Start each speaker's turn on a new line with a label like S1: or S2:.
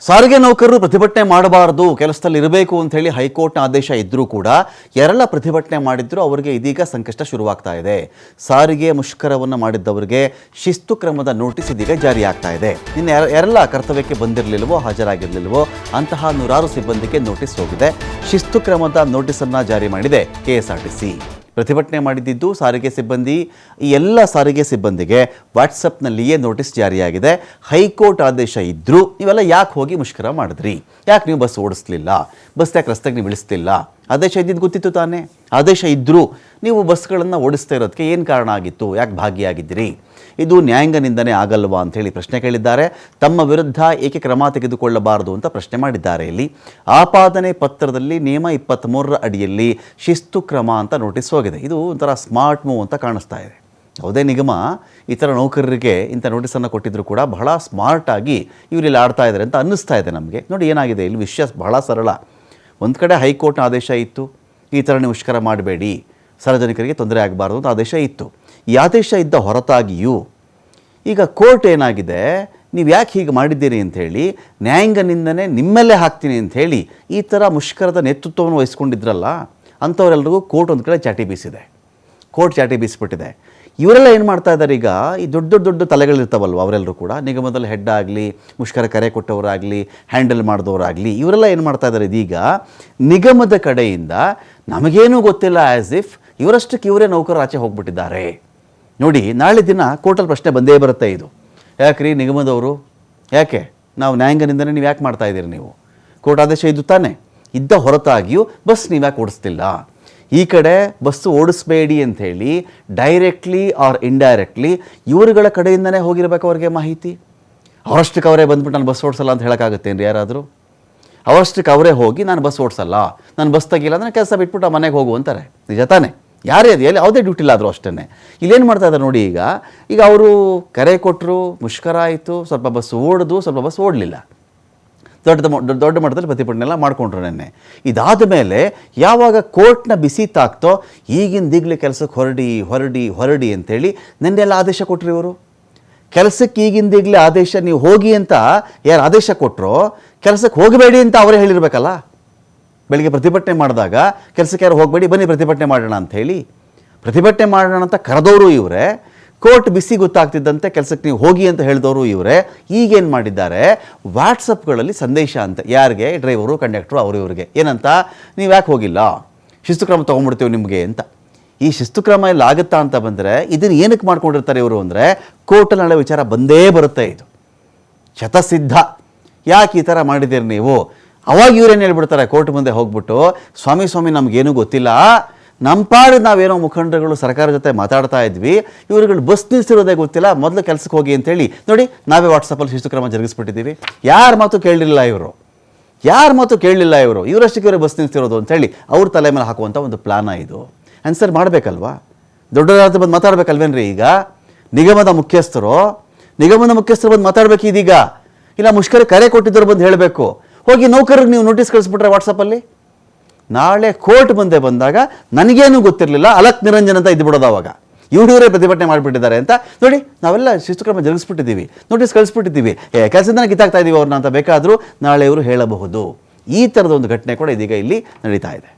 S1: ಸಾರಿಗೆ ನೌಕರರು ಪ್ರತಿಭಟನೆ ಮಾಡಬಾರದು, ಕೆಲಸದಲ್ಲಿ ಇರಬೇಕು ಅಂತ ಹೇಳಿ ಹೈಕೋರ್ಟ್ನ ಆದೇಶ ಇದ್ರೂ ಕೂಡ ಯಾರೆಲ್ಲ ಪ್ರತಿಭಟನೆ ಮಾಡಿದ್ರು ಅವರಿಗೆ ಇದೀಗ ಸಂಕಷ್ಟ ಶುರುವಾಗ್ತಾ ಇದೆ. ಸಾರಿಗೆ ಮುಷ್ಕರವನ್ನು ಮಾಡಿದ್ದವರಿಗೆ ಶಿಸ್ತು ಕ್ರಮದ ನೋಟಿಸ್ ಇದೀಗ ಜಾರಿಯಾಗ್ತಾ ಇದೆ. ಇನ್ನು ಯಾರ- ಕರ್ತವ್ಯಕ್ಕೆ ಬಂದಿರಲಿಲ್ಲವೋ ಹಾಜರಾಗಿರಲಿಲ್ವೋ, ಅಂತಹ ನೂರಾರು ಸಿಬ್ಬಂದಿಗೆ ನೋಟಿಸ್ ಹೋಗಿದೆ. ಶಿಸ್ತು ಕ್ರಮದ ನೋಟಿಸನ್ನು ಜಾರಿ ಮಾಡಿದೆ ಕೆಎಸ್ಆರ್ಟಿಸಿ. ಪ್ರತಿಭಟನೆ ಮಾಡಿದ್ದು ಸಾರಿಗೆ ಸಿಬ್ಬಂದಿ. ಈ ಎಲ್ಲ ಸಾರಿಗೆ ಸಿಬ್ಬಂದಿಗೆ ವಾಟ್ಸಪ್ನಲ್ಲಿಯೇ ನೋಟಿಸ್ ಜಾರಿಯಾಗಿದೆ. ಹೈಕೋರ್ಟ್ ಆದೇಶ ಇದ್ದರೂ ನೀವೆಲ್ಲ ಯಾಕೆ ಹೋಗಿ ಮುಷ್ಕರ ಮಾಡಿದ್ರಿ? ಯಾಕೆ ನೀವು ಬಸ್ ಓಡಿಸ್ಲಿಲ್ಲ? ಬಸ್ ಯಾಕೆ ರಸ್ತೆಗೆ ನೀವು ಇಳಿಸ್ಲಿಲ್ಲ ಆದೇಶ ಇದ್ದಿದ್ದು ಗೊತ್ತಿತ್ತು ತಾನೇ? ಆದೇಶ ಇದ್ದರೂ ನೀವು ಬಸ್ಗಳನ್ನು ಓಡಿಸ್ತಾ ಇರೋದಕ್ಕೆ ಏನು ಕಾರಣ ಆಗಿತ್ತು? ಯಾಕೆ ಭಾಗಿಯಾಗಿದ್ದೀರಿ? ಇದು ನ್ಯಾಯಾಂಗ ನಿಂದನೆ ಆಗಲ್ವಾ ಅಂತ ಹೇಳಿ ಪ್ರಶ್ನೆ ಕೇಳಿದ್ದಾರೆ. ತಮ್ಮ ವಿರುದ್ಧ ಏಕೆ ಕ್ರಮ ತೆಗೆದುಕೊಳ್ಳಬಾರದು ಅಂತ ಪ್ರಶ್ನೆ ಮಾಡಿದ್ದಾರೆ ಇಲ್ಲಿ. ಆಪಾದನೆ ಪತ್ರದಲ್ಲಿ ನಿಯಮ ಇಪ್ಪತ್ತ್ಮೂರರ ಅಡಿಯಲ್ಲಿ ಶಿಸ್ತು ಕ್ರಮ ಅಂತ ನೋಟಿಸ್ ಹೋಗಿದೆ. ಇದು ಒಂಥರ ಸ್ಮಾರ್ಟ್ ಮೂವ್ ಅಂತ ಕಾಣಿಸ್ತಾ ಇದೆ. ಯಾವುದೇ ನಿಗಮ ಈ ಥರ ನೌಕರರಿಗೆ ಇಂಥ ನೋಟಿಸನ್ನು ಕೊಟ್ಟಿದ್ರು ಕೂಡ ಬಹಳ ಸ್ಮಾರ್ಟಾಗಿ ಇವರಿಲ್ಲಿ ಆಡ್ತಾ ಇದ್ದಾರೆ ಅಂತ ಅನ್ನಿಸ್ತಾ ಇದೆ ನಮಗೆ. ನೋಡಿ ಏನಾಗಿದೆ? ಇಲ್ಲಿ ವಿಷಯ ಬಹಳ ಸರಳ. ಒಂದು ಕಡೆ ಹೈಕೋರ್ಟ್ನ ಆದೇಶ ಇತ್ತು. ಈ ಥರ ನೀವು ಮಾಡಬೇಡಿ. ಸಾರ್ವಜನಿಕರಿಗೆ ತೊಂದರೆ ಆಗಬಾರ್ದು ಅಂತ ಆದೇಶ ಇತ್ತು. ಈ ಆದೇಶ ಇದ್ದ ಹೊರತಾಗಿಯೂ ಈಗ ಕೋರ್ಟ್ ಏನಾಗಿದೆ? ನೀವು ಯಾಕೆ ಹೀಗೆ ಮಾಡಿದ್ದೀರಿ ಅಂಥೇಳಿ ನ್ಯಾಯಾಂಗನಿಂದನೇ ನಿಮ್ಮಲ್ಲೇ ಹಾಕ್ತೀನಿ ಅಂಥೇಳಿ ಈ ಥರ ಮುಷ್ಕರದ ನೇತೃತ್ವವನ್ನು ವಹಿಸ್ಕೊಂಡಿದ್ರಲ್ಲ ಅಂಥವರೆಲ್ಲರಿಗೂ ಕೋರ್ಟ್ ಒಂದು ಕಡೆ ಚಾಟಿ ಬೀಸಿದೆ. ಕೋರ್ಟ್ ಚಾಟಿ ಬೀಸಿಬಿಟ್ಟಿದೆ. ಇವರೆಲ್ಲ ಏನು ಮಾಡ್ತಾ ಇದ್ದಾರೆ ಈಗ? ಈ ದೊಡ್ಡ ದೊಡ್ಡ ದೊಡ್ಡ ತಲೆಗಳಿರ್ತಾವಲ್ವ ಅವರೆಲ್ಲರೂ ಕೂಡ? ನಿಗಮದಲ್ಲಿ ಹೆಡ್ ಆಗಲಿ, ಮುಷ್ಕರ ಕರೆ ಕೊಟ್ಟವರಾಗಲಿ, ಹ್ಯಾಂಡಲ್ ಮಾಡಿದವರಾಗಲಿ, ಇವರೆಲ್ಲ ಏನು ಮಾಡ್ತಾ ಇದ್ದಾರೆ ಇದೀಗ? ನಿಗಮದ ಕಡೆಯಿಂದ ನಮಗೇನೂ ಗೊತ್ತಿಲ್ಲ ಆ್ಯಸ್ ಇಫ್ ಇವರಷ್ಟಕ್ಕೆ ಇವರೇ ನೌಕರರು ಆಚೆ ಹೋಗ್ಬಿಟ್ಟಿದ್ದಾರೆ. ನೋಡಿ, ನಾಳೆ ದಿನ ಕೋರ್ಟಲ್ಲಿ ಪ್ರಶ್ನೆ ಬಂದೇ ಬರುತ್ತೆ ಇದು. ಯಾಕ್ರಿ ನಿಗಮದವರು ಯಾಕೆ? ನಾವು ನ್ಯಾಯಾಂಗನಿಂದನೇ ನೀವು ಯಾಕೆ ಮಾಡ್ತಾ ಇದ್ದೀರಿ ನೀವು? ಕೋರ್ಟ್ ಆದೇಶ ಇದು ತಾನೆ. ಇದ್ದ ಹೊರತಾಗಿಯೂ ಬಸ್ ನೀವು ಯಾಕೆ ಓಡಿಸ್ತಿಲ್ಲ? ಈ ಕಡೆ ಬಸ್ಸು ಓಡಿಸ್ಬೇಡಿ ಅಂಥೇಳಿ ಡೈರೆಕ್ಟ್ಲಿ ಆರ್ ಇಂಡೈರೆಕ್ಟ್ಲಿ ಇವರುಗಳ ಕಡೆಯಿಂದನೇ ಹೋಗಿರ್ಬೇಕು ಅವ್ರಿಗೆ ಮಾಹಿತಿ. ಅವರಷ್ಟಕ್ಕೆ ಅವರೇ ಬಂದ್ಬಿಟ್ಟು ನಾನು ಬಸ್ ಓಡಿಸಲ್ಲ ಅಂತ ಹೇಳೋಕ್ಕಾಗತ್ತೇನು ಯಾರಾದರೂ? ಅವರಷ್ಟಕ್ಕೆ ಅವರೇ ಹೋಗಿ ನಾನು ಬಸ್ ಓಡಿಸಲ್ಲ. ನಾನು ಬಸ್ ತೆಗಿಲ್ಲ ಅಂದರೆ ಕೆಲಸ ಬಿಟ್ಬಿಟ್ಟು ಮನೆಗೆ ಹೋಗು ಅಂತಾರೆ. ನಿಜ ತಾನೇ? ಯಾರೇ ಅದು, ಎಲ್ಲಿ ಯಾವುದೇ ಡ್ಯೂಟಿ ಇಲ್ಲಾದರೂ ಅಷ್ಟೇ ಇಲ್ಲೇನು ಮಾಡ್ತಾ ಇದ್ದಾರೆ ನೋಡಿ ಈಗ ಈಗ ಅವರು ಕರೆ ಕೊಟ್ಟರು ಮುಷ್ಕರ ಆಯಿತು, ಸ್ವಲ್ಪ ಬಸ್ ಓಡಿದು, ಸ್ವಲ್ಪ ಬಸ್ ಓಡಲಿಲ್ಲ. ದೊಡ್ಡ ದೊಡ್ಡ ಮಟ್ಟದಲ್ಲಿ ಪ್ರತಿಭಟನೆ ಎಲ್ಲ ಮಾಡಿಕೊಂಡ್ರು ನೆನ್ನೆ. ಇದಾದ ಮೇಲೆ ಯಾವಾಗ ಕೋರ್ಟ್ನ ಬಿಸಿ ತಾಕ್ತೋ ಈಗಿಂದೀಗಲೇ ಕೆಲಸಕ್ಕೆ ಹೊರಡಿ ಹೊರಡಿ ಹೊರಡಿ ಅಂತೇಳಿ ನೆನ್ನೆ ಎಲ್ಲ ಆದೇಶ ಕೊಟ್ಟರು ಇವರು. ಕೆಲಸಕ್ಕೆ ಈಗಿಂದೀಗಲೇ ಆದೇಶ, ನೀವು ಹೋಗಿ ಅಂತ ಯಾರು ಆದೇಶ ಕೊಟ್ಟರೋ ಕೆಲಸಕ್ಕೆ ಹೋಗಬೇಡಿ ಅಂತ ಅವರೇ ಹೇಳಿರ್ಬೇಕಲ್ಲ. ಬೆಳಿಗ್ಗೆ ಪ್ರತಿಭಟನೆ ಮಾಡಿದಾಗ ಕೆಲಸಕ್ಕೆ ಯಾರು ಹೋಗಬೇಡಿ, ಬನ್ನಿ ಪ್ರತಿಭಟನೆ ಮಾಡೋಣ ಅಂತ ಹೇಳಿ ಪ್ರತಿಭಟನೆ ಮಾಡೋಣ ಅಂತ ಕರೆದವರು ಇವರೇ. ಕೋರ್ಟ್ ಬಿಸಿ ಗೊತ್ತಾಗ್ತಿದ್ದಂತೆ ಕೆಲಸಕ್ಕೆ ನೀವು ಹೋಗಿ ಅಂತ ಹೇಳಿದವರು ಇವರೇ. ಈಗೇನು ಮಾಡಿದ್ದಾರೆ? ವಾಟ್ಸಪ್ಗಳಲ್ಲಿ ಸಂದೇಶ ಅಂತ, ಯಾರಿಗೆ? ಡ್ರೈವರು, ಕಂಡಕ್ಟ್ರು, ಅವರು ಇವರಿಗೆ. ಏನಂತ? ನೀವು ಯಾಕೆ ಹೋಗಿಲ್ಲ? ಶಿಸ್ತು ಕ್ರಮ ತೊಗೊಂಡ್ಬಿಡ್ತೀವಿ ನಿಮಗೆ ಅಂತ. ಈ ಶಿಸ್ತು ಕ್ರಮ ಎಲ್ಲ ಆಗುತ್ತಾ ಅಂತ ಬಂದರೆ ಇದನ್ನು ಏನಕ್ಕೆ ಮಾಡ್ಕೊಂಡಿರ್ತಾರೆ ಇವರು ಅಂದರೆ ಕೋರ್ಟಲ್ಲಿ ನಾಳೆ ವಿಚಾರ ಬಂದೇ ಬರುತ್ತೆ ಇದು. ಶತಸಿದ್ಧ. ಯಾಕೆ ಈ ಥರ ಮಾಡಿದ್ದೀರಿ ನೀವು? ಅವಾಗ ಇವ್ರೇನು ಹೇಳ್ಬಿಡ್ತಾರೆ, ಕೋರ್ಟ್ ಮುಂದೆ ಹೋಗ್ಬಿಟ್ಟು, ಸ್ವಾಮಿ ಸ್ವಾಮಿ, ನಮಗೇನು ಗೊತ್ತಿಲ್ಲ. ನಮ್ಮ ಪಾಡು ನಾವೇನೋ ಮುಖಂಡರುಗಳು ಸರ್ಕಾರ ಜೊತೆ ಮಾತಾಡ್ತಾ ಇದ್ವಿ. ಇವರುಗಳು ಬಸ್ ನಿಲ್ಸಿರೋದೇ ಗೊತ್ತಿಲ್ಲ. ಮೊದಲು ಕೆಲಸಕ್ಕೆ ಹೋಗಿ ಅಂತೇಳಿ. ನೋಡಿ, ನಾವೇ ವಾಟ್ಸಪ್ಪಲ್ಲಿ ಶಿಸ್ತು ಕ್ರಮ ಜರುಗಿಸ್ಬಿಟ್ಟಿದ್ದೀವಿ. ಯಾರ ಮಾತು ಕೇಳಲಿಲ್ಲ ಇವರು? ಯಾರ ಮಾತು ಕೇಳಲಿಲ್ಲ ಇವರು? ಇವರಷ್ಟಕ್ಕೆ ಇವರು ಬಸ್ ನಿಲ್ಸಿರೋದು ಅಂತೇಳಿ ಅವ್ರ ತಲೆ ಮೇಲೆ ಹಾಕುವಂಥ ಒಂದು ಪ್ಲಾನ ಇದು. ಆನ್ಸರ್ ಮಾಡಬೇಕಲ್ವಾ? ದೊಡ್ಡದಾದ ಬಂದು ಮಾತಾಡ್ಬೇಕಲ್ವೇನ್ರಿ ಈಗ? ನಿಗಮದ ಮುಖ್ಯಸ್ಥರು ನಿಗಮದ ಮುಖ್ಯಸ್ಥರು ಬಂದು ಮಾತಾಡ್ಬೇಕು ಇದೀಗ. ಇಲ್ಲ, ಮುಷ್ಕರ ಕರೆ ಕೊಟ್ಟಿದ್ದರು ಬಂದು ಹೇಳಬೇಕು. ಹೋಗಿ ನೌಕರರಿಗೆ ನೀವು ನೋಟಿಸ್ ಕಳಿಸ್ಬಿಟ್ರೆ ವಾಟ್ಸಪ್ಪಲ್ಲಿ ನಾಳೆ ಕೋರ್ಟ್ ಮುಂದೆ ಬಂದಾಗ ನನಗೇನು ಗೊತ್ತಿರಲಿಲ್ಲ, ಅಲಕ್ ನಿರಂಜನ್ ಅಂತ ಇದ್ಬಿಡೋದು ಅವಾಗ. ಇವರಿವರೇ ಪ್ರತಿಭಟನೆ ಮಾಡಿಬಿಟ್ಟಿದ್ದಾರೆ ಅಂತ. ನೋಡಿ, ನಾವೆಲ್ಲ ಶಿಸ್ತುಕ್ರಮ ಜರುಗಿಸ್ಬಿಟ್ಟಿದ್ದೀವಿ ನೋಟಿಸ್ ಕಳಿಸ್ಬಿಟ್ಟಿದ್ದೀವಿ. ಕೆಲಸದಿಂದ ಕಿತ್ತಾಗ್ತಾ ಇದ್ದೀವಿ ಅವ್ರನ್ನ ಅಂತ ಬೇಕಾದರೂ ನಾಳೆ ಇವರು ಹೇಳಬಹುದು. ಈ ಥರದ ಒಂದು ಘಟನೆ ಕೂಡ ಇದೀಗ ಇಲ್ಲಿ ನಡೀತಾ ಇದೆ.